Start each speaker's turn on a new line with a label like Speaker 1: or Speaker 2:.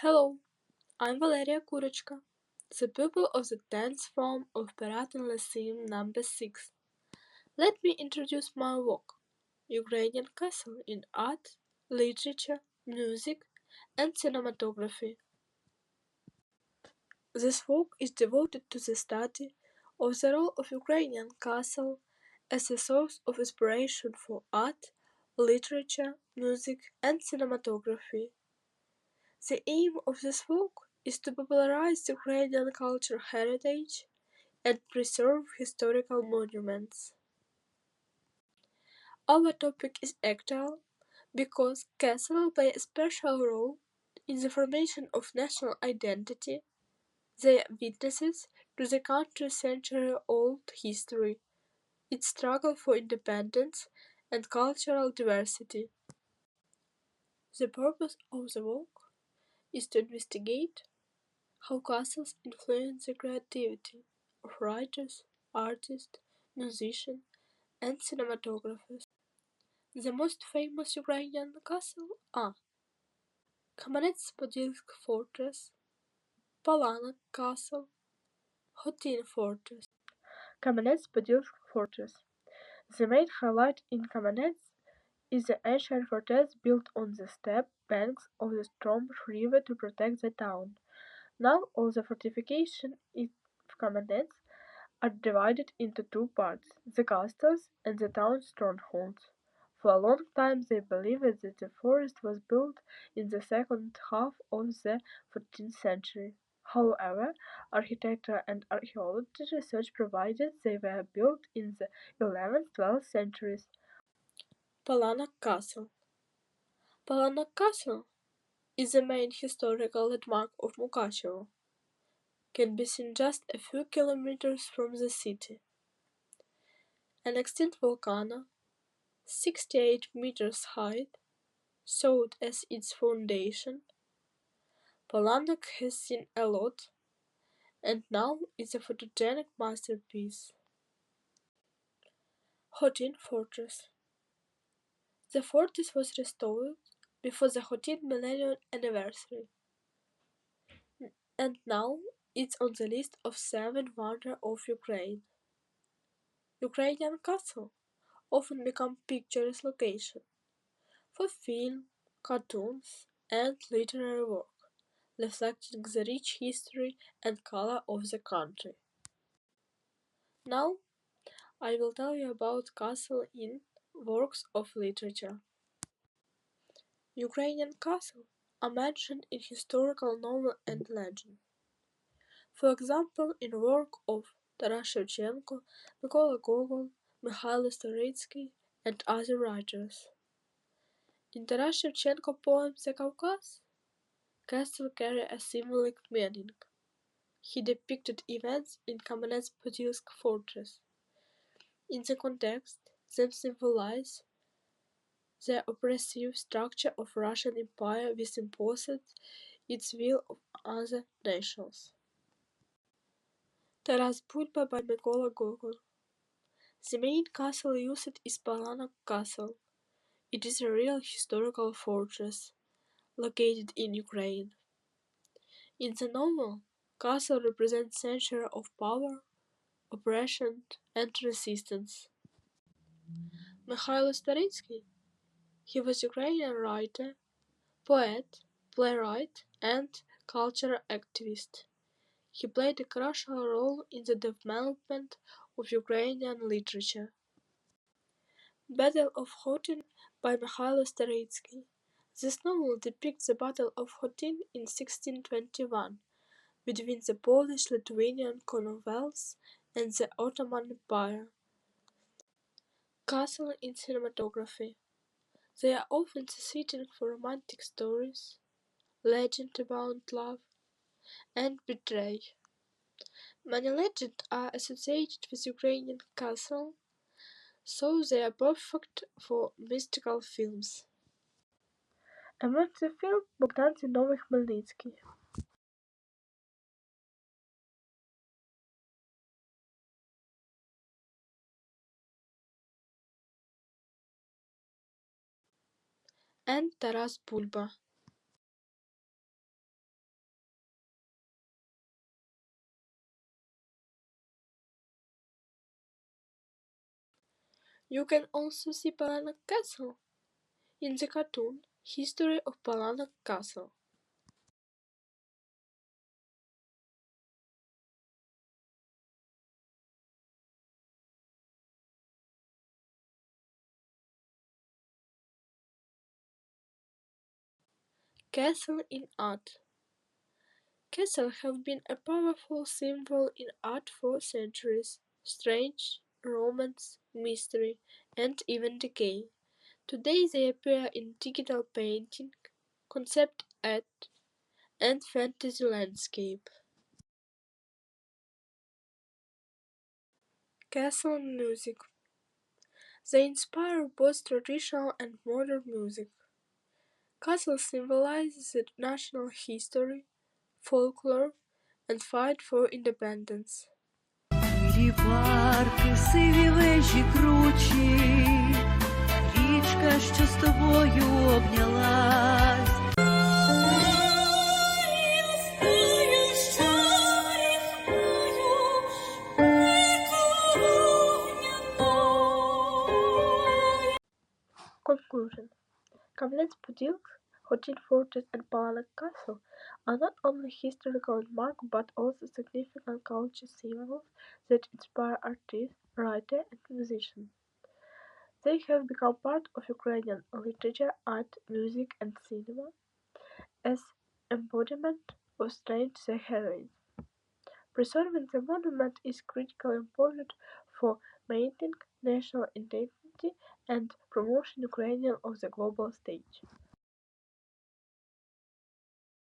Speaker 1: Hello, I'm Valeria Kurочka, the pupil of the 10th form of Piraten Lyceum number 6. Let me introduce my work, Ukrainian Castle in Art, Literature, Music and Cinematography. This work is devoted to the study of the role of Ukrainian castle as a source of inspiration for art, literature, music and cinematography. The aim of this book is to popularize Ukrainian cultural heritage and preserve historical monuments. Our topic is actual because castles play a special role in the formation of national identity. They are witnesses to the country's century-old history, its struggle for independence and cultural diversity. The purpose of the work is to investigate how castles influence the creativity of writers, artists, musicians, and cinematographers. The most famous Ukrainian castles are Kamenets-Podilsk Fortress, Palanak Castle, Hotin Fortress. Kamenets-Podilsk Fortress The main highlight in Kamenets is the ancient fortress built on the steppe banks of the Storm River to protect the town. Now all the fortifications of Kamenets are divided into two parts, the castles and the town strongholds. For a long time they believed that the forest was built in the second half of the fourteenth century. However, architecture and archaeology research provided they were built in the eleventh-twelfth centuries. Palanak Castle Palanak Castle is the main historical landmark of Mukachevo. Can be seen just a few kilometers from the city. An extinct volcano, 68 meters high, served as its foundation. Palanak has seen a lot, and now is a photogenic masterpiece. Hotin Fortress The fortress was restored before the Hotin millennium anniversary, and now it's on the list of seven wonders of Ukraine. Ukrainian castle often become picturesque location for film, cartoons, and literary work, reflecting the rich history and color of the country. Now, I will tell you about castle in works of literature. Ukrainian castle are mentioned in historical novel and legend. For example, in work of Taras Shevchenko, Mykola Gogol, Mikhail Storitsky, and other writers. In Taras Shevchenko poem The Caucasus, castle carry a symbolic meaning. He depicted events in Kamenets-Podilsk fortress. In the context, them symbolize the oppressive structure of Russian Empire which imposed its will on other nations. Taras Bulba by Mykola Gogol The main castle used is Palanak Castle. It is a real historical fortress, located in Ukraine. In the novel, castle represents century of power, oppression and resistance. Mikhail Storitsky He was Ukrainian writer, poet, playwright and cultural activist. He played a crucial role in the development of Ukrainian literature. Battle of Hotin by Mikhail Storitsky This novel depicts the Battle of Hotin in 1621 between the Polish-Lithuanian Commonwealth and the Ottoman Empire. Castle in cinematography, they are often the setting for romantic stories, legends about love, and betrayal. Many legends are associated with Ukrainian castle, so they are perfect for mystical films. Among the film Bogdan Zinovich Melnitsky. Н. Тарас Бульба. You can also see Balranach Castle in the cartoon "History of Balranach Castle". Castle in art Castles have been a powerful symbol in art for centuries. Strange, romance, mystery, and even decay. Today they appear in digital painting, concept art, and fantasy landscape. Castle music They inspire both traditional and modern music. Castle symbolizes national history, folklore, and fight for independence. Conclusion Camden's Boutique, Hotel Fortress and Palak Castle are not only historical landmarks but also significant cultural symbols that inspire artists, writers and musicians. They have become part of Ukrainian literature, art, music and cinema as embodiment of strength and heroism. Preserving the monument is critically important for maintaining national identity and promoting Ukrainian on the global stage.